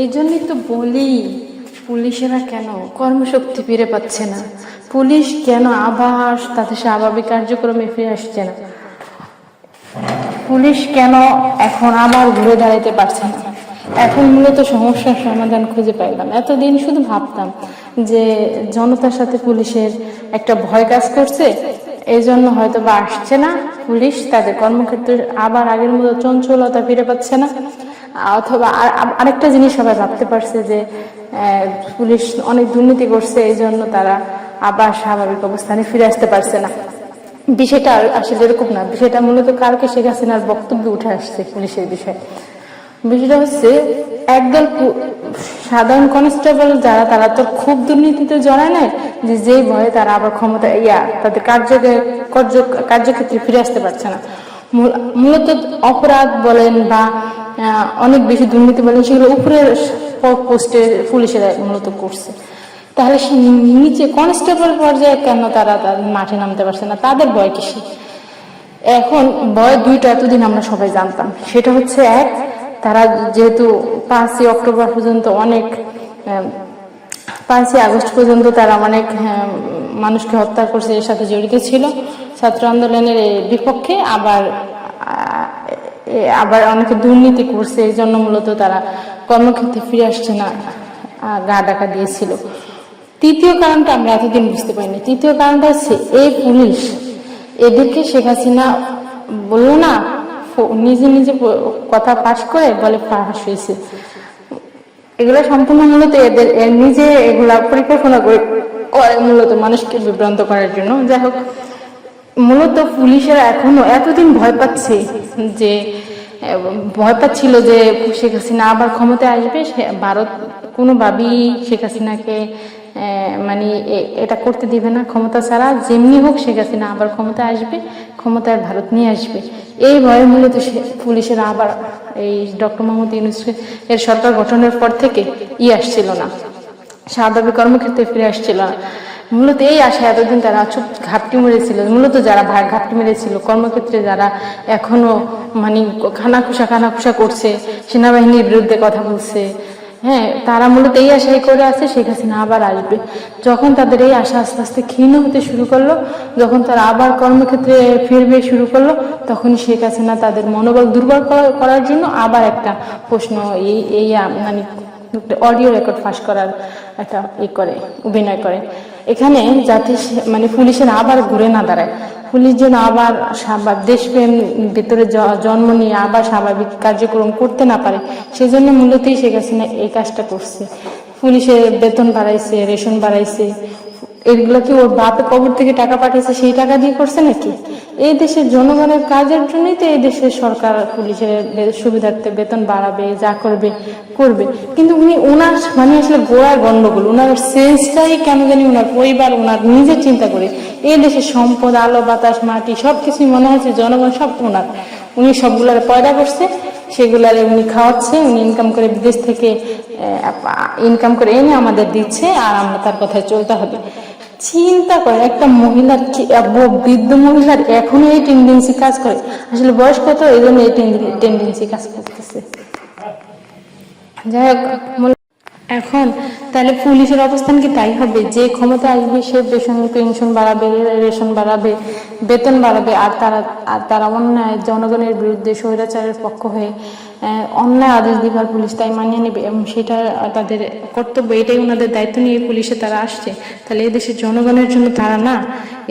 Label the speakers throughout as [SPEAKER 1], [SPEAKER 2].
[SPEAKER 1] এই জন্যই তো বলি, পুলিশেরা কেন? কর্মশক্তি ফিরে পাচ্ছে না। পুলিশ কেন আবার তাদের স্বাভাবিক কার্যক্রমে ফিরে আসছে না? পুলিশ কেন এখন আবার ঘুরে দাঁড়াইতে পারছে না? এখন মূলত সমস্যার সমাধান খুঁজে পাইলাম। এতদিন শুধু ভাবতাম যে জনতার সাথে পুলিশের একটা ভয় কাজ করছে এই জন্য হয়তো বা আসছে না। পুলিশ তাদের কর্মক্ষেত্রে আবার আগের মতো চঞ্চলতা ফিরে পাচ্ছে না। অথবা আর- আর- আরেকটা জিনিস সবাই ভাবতে পারছে যে পুলিশ অনেক দুর্নীতি করছে, এই জন্য তারা আবার স্বাভাবিক অবস্থানে ফিরে আসতে পারছে না। বিষয়টা আসলে এরকম না। বিষয়টা মূলত কালকে শেখ হাসিনার বক্তব্য উঠে আসছে পুলিশের বিষয়ে। বিষয়টা হচ্ছে, একদল সাধারণ কনস্টেবল যারা, তারা তো খুব দুর্নীতিতে জড়ায় নাই যে যেই ভয়ে তারা আবার ক্ষমতা, ইয়া, তাদের কার্য কার্য- কার্যক্ষেত্রে ফিরে আসতে পারছে না। মূলত অপরাধ বলেন বা অনেক বেশি দুর্নীতি বলেন সেগুলো উপরের পোস্টে পুলিশেরা মূলত করছে। তাহলে সে নিচে কনস্টেবল পর্যায়ে কেন তারা মাঠে নামতে পারছে না? তাদের ভয় কিসে এখন ভয় দুইটা এতদিন আমরা সবাই জানতাম। সেটা হচ্ছে এক, তারা যেহেতু পাঁচই অক্টোবর পর্যন্ত অনেক পাঁচই আগস্ট পর্যন্ত তারা অনেক মানুষকে হত্যা করছে, এর সাথে জড়িত ছিল। ছাত্র আন্দোলনের বিপক্ষে আবার আবার অনেকে দুর্নীতি করছে, এই জন্য মূলত তারা কর্মক্ষেত্রে ফিরে আসছে না গা ডাকা দিয়েছিল। তৃতীয় কারণটা আমরা এতদিন বুঝতে পারিনি। তৃতীয় কারণটা হচ্ছে, এই পুলিশ এদেরকে শেখ হাসিনা বলল না নিজে নিজে কথা পাশ করে বলে পাশ হয়েছে। এগুলো সম্পূর্ণ মূলত এদের নিজে এগুলা পরিকল্পনা করে মূলত মানুষকে বিভ্রান্ত করার জন্য। যাই হোক মূলত পুলিশেরা এখনও এতদিন ভয় পাচ্ছে যে, ভয় পাচ্ছিল যে শেখ হাসিনা আবার ক্ষমতায় আসবে ভারত কোনোভাবেই শেখ হাসিনাকে মানে এটা করতে দিবে না ক্ষমতা ছাড়া। যেমনি হোক শেখ হাসিনা আবার ক্ষমতায় আসবে, ক্ষমতায় ভারত নিয়ে আসবে। এই ভয়ে মূলত পুলিশেরা আবার এই ডক্টর মোহাম্মদ ইউনুস এর সরকার গঠনের পর থেকে ই আসছিল না। স্বাভাবিক কর্মক্ষেত্রে ফিরে আসছিল না। মূলত এই আশা এতদিন তারা চুপ ঘাপটি মেরেছিল। মূলত যারা ঘাপটি মেরেছিল, কর্মক্ষেত্রে যারা এখনও মানে খানাখুসা খানাখুসা করছে, সেনাবাহিনীর বিরুদ্ধে কথা বলছে হ্যাঁ তারা মূলত এই আশাই করে আছে শেখ হাসিনা আবার আসবে। যখন তাদের এই আশা আস্তে আস্তে ক্ষীণ হতে শুরু করল, যখন তারা আবার কর্মক্ষেত্রে ফিরবে শুরু করল, তখনই শেখ হাসিনা তাদের মনোবল দুর্বল করা- করার জন্য আবার একটা প্রশ্ন এই এই মানে অডিও রেকর্ড ফাঁস করার একটা ই করে, অভিনয় করে। এখানে যাতে মানে পুলিশের আবার ঘুরে না দাঁড়ায়। পুলিশ যেন আবার স্বাভাবিক দেশপ্রেম ভেতরে জন্ম নিয়ে আবার স্বাভাবিক কার্যক্রম করতে না পারে, সেজন্য মূলতই সে শেখ হাসিনা এই কাজটা করছে। পুলিশের বেতন বাড়াইছে, রেশন বাড়াইছে, এগুলো কি ওর বাপে কবর থেকে টাকা পাঠিয়েছে, সেই টাকা দিয়ে করছে নাকি? এই দেশের জনগণের কাজের জন্যই তো এই দেশের সরকার পুলিশের সুবিধার্থে বেতন বাড়াবে, যা করবে করবে। কিন্তু উনি ওনার মানে আসলে গোড়ার গন্ডগোল ওনার সেন্সটাই কেন জানি ওনার পরিবার ওনার নিজের চিন্তা করে। এই দেশের সম্পদ, আলো, বাতাস, মাটি সব কিছুই মনে হচ্ছে জনগণ সব ওনার উনি সবগুলার পয়দা করছে, সেগুলার উনি খাওয়াচ্ছে, উনি ইনকাম করে বিদেশ থেকে ইনকাম করে এনে আমাদের দিচ্ছে, আর আমরা তার কথায় চলতে হবে। চিন্তা করে, একটা মহিলার কি বৃদ্ধ মহিলার এখনও এই টেন্ডেন্সি কাজ করে? আসলে বয়স কত? এই জন্য এই টেন্ডেন্সি কাজ করতেছে। যাই হোক এখন, তাহলে পুলিশের অবস্থান কি তাই হবে? যে ক্ষমতা আসবে, সে পেনশন পেনশন বাড়াবে, রেশন বাড়াবে, বেতন বাড়াবে, আর তারা আর তারা অন্যায়, জনগণের বিরুদ্ধে স্বৈরাচারের পক্ষ হয়ে অন্যায় আদেশ দিবার পুলিশ তাই মানিয়ে নেবে এবং সেটা তাদের কর্তব্য, এটাই ওনাদের দায়িত্ব নিয়ে পুলিশে তারা আসছে। তাহলে এদেশের জনগণের জন্য তারা না,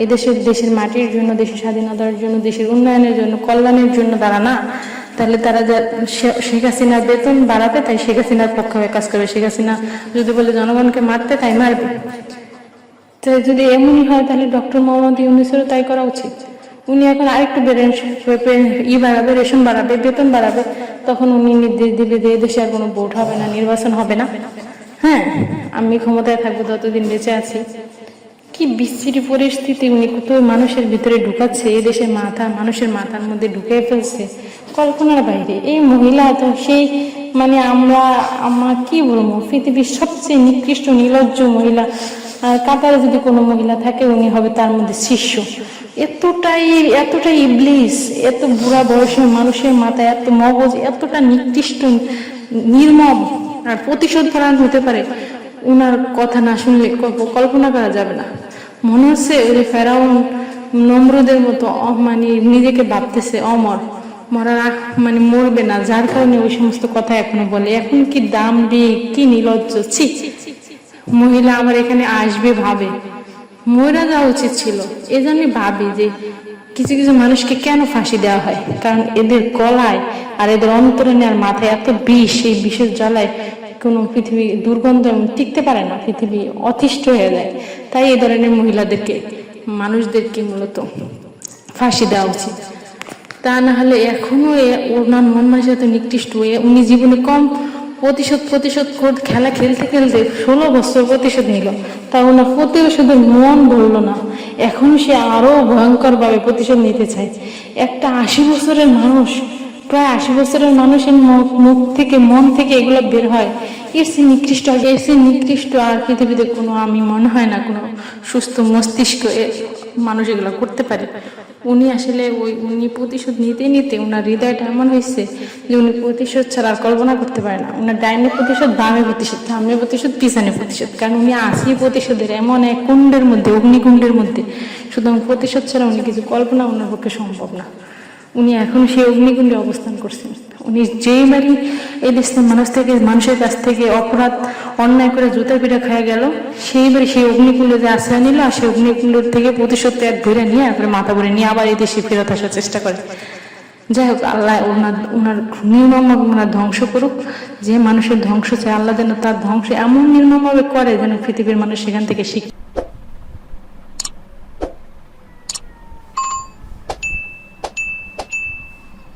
[SPEAKER 1] এদেশের, দেশের মাটির জন্য, দেশের স্বাধীনতার জন্য, দেশের উন্নয়নের জন্য, কল্যাণের জন্য তারা না তাহলে তারা শেখ হাসিনার বেতন বাড়াবে, তাই শেখ হাসিনার পক্ষে হয়ে কাজ করবে। শেখ হাসিনা যদি বলে জনগণকে মারতে, তাই মারবে। তাই যদি এমনই হয়, তাহলে ডক্টর মোহাম্মদ ইউনুসেরও তাই করা উচিত। উনি এখন আরেকটু ই বাড়াবে, রেশন বাড়াবে, বেতন বাড়াবে, তখন উনি নির্দেশ দিবে যে দেশে আর কোনো ভোট হবে না, নির্বাচন হবে না। হ্যাঁ আমি ক্ষমতায় থাকব, ততদিন বেঁচে আছি। কি বিচ্ছিরি পরিস্থিতি, উনি কত মানুষের ভিতরে ঢুকাচ্ছে এই দেশের মাথা, মানুষের মাথার মধ্যে ঢুকে ফেলছে। কল্পনার বাইরে। এই মহিলা তো সেই মানে আমরা আমরা কি বলব? পৃথিবীর সবচেয়ে নিকৃষ্ট নির্লজ্জ মহিলা। কাতারে যদি কোনো মহিলা থাকে, উনি হবে তার মধ্যে শিষ্য। এতটাই এতটাই ইবলিস, এত বুড়া বয়সের মানুষের মাথায়, এত মগজ, এতটা নিকৃষ্ট, নির্মম আর প্রতিশোধ পরায়ণ হতে পারে, উনার কথা না শুনলে কল্পনা করা যাবে না। মনে হচ্ছে ওই ফেরাউন নম্রদের মতো মানে নিজেকে ভাবতেছে, অমর। মরার মানে মরবে না, যার কারণে ওই সমস্ত কথা এখনও বলে। এখন কি দাম দিয়ে কি নির্লজ্জ ছি মহিলা আমার এখানে আসবে ভাবে। মরা যাওয়া উচিত ছিল। এই জন্য ভাবি যে কিছু কিছু মানুষকে কেন ফাঁসি দেওয়া হয়? কারণ এদের গলায় আর এদের অন্তরণে আর মাথায় এত বিষ এই বিষের জ্বালায় কোনো পৃথিবী দুর্গন্ধ টিকতে পারে না, পৃথিবী অতিষ্ঠ হয়ে যায়। তাই এই ধরনের মহিলাদেরকে, মানুষদেরকে মূলত ফাঁসি দেওয়া উচিত। তা না হলে এখনও এ- ওনার মন মানসিকতা নিকৃষ্ট হয়ে উনি জীবনে কম প্রতিশোধ প্রতিশোধ খেলা খেলতে খেলতে ষোলো বছর প্রতিশোধ নিল। তা ওনার প্রতিশোধের মন বলল না। এখন সে আরও ভয়ঙ্করভাবে প্রতিশোধ নিতে চায়। একটা আশি বছরের মানুষ, প্রায় আশি বছরের মানুষের মুখ থেকে, মন থেকে এগুলো বের হয়। এর সে নিকৃষ্ট, এর সে নিকৃষ্ট আর পৃথিবীতে কোনো আমি মনে হয় না কোনো সুস্থ মস্তিষ্ক মানুষ এগুলো করতে পারে। উনি আসলে ওই উনি প্রতিশোধ নিতে নিতে ওনার হৃদয়টা এমন হয়েছে যে উনি প্রতিশোধ ছাড়া আর কল্পনা করতে পারে না। ওনার ডাইনে প্রতিশোধ, বামে প্রতিশোধ সামনে প্রতিশোধ, পিছনে প্রতিশোধ। কারণ উনি আসি প্রতিশোধের এমন এক কুণ্ডের মধ্যে, অগ্নিকুণ্ডের মধ্যে। সুতরাং প্রতিশোধ ছাড়া উনি কিছু কল্পনা ওনার পক্ষে সম্ভব না। উনি এখন সেই অগ্নিকুণ্ডে অবস্থান করছেন। উনি যেইবারই এই দেশের মানুষ থেকে, মানুষের কাছ থেকে অপরাধ, অন্যায় করে জুতা পিঠা খাওয়া গেল সেইবারই সেই অগ্নিকুণ্ডে যে আশ্রয় নিল আর সেই অগ্নিকুণ্ডের থেকে প্রতিশোধ ত্যাগ ধরে নিয়ে তারপরে মাথা ভরে নিয়ে আবার এই দেশে ফেরত আসার চেষ্টা করে। যাই হোক, আল্লাহ ওনার ওনার নির্মমভাবে ওনার ধ্বংস করুক। যে মানুষের ধ্বংস চায়, আল্লাহ যেন তার ধ্বংস এমন নির্মমভাবে করে যেন পৃথিবীর মানুষ সেখান থেকে শিখ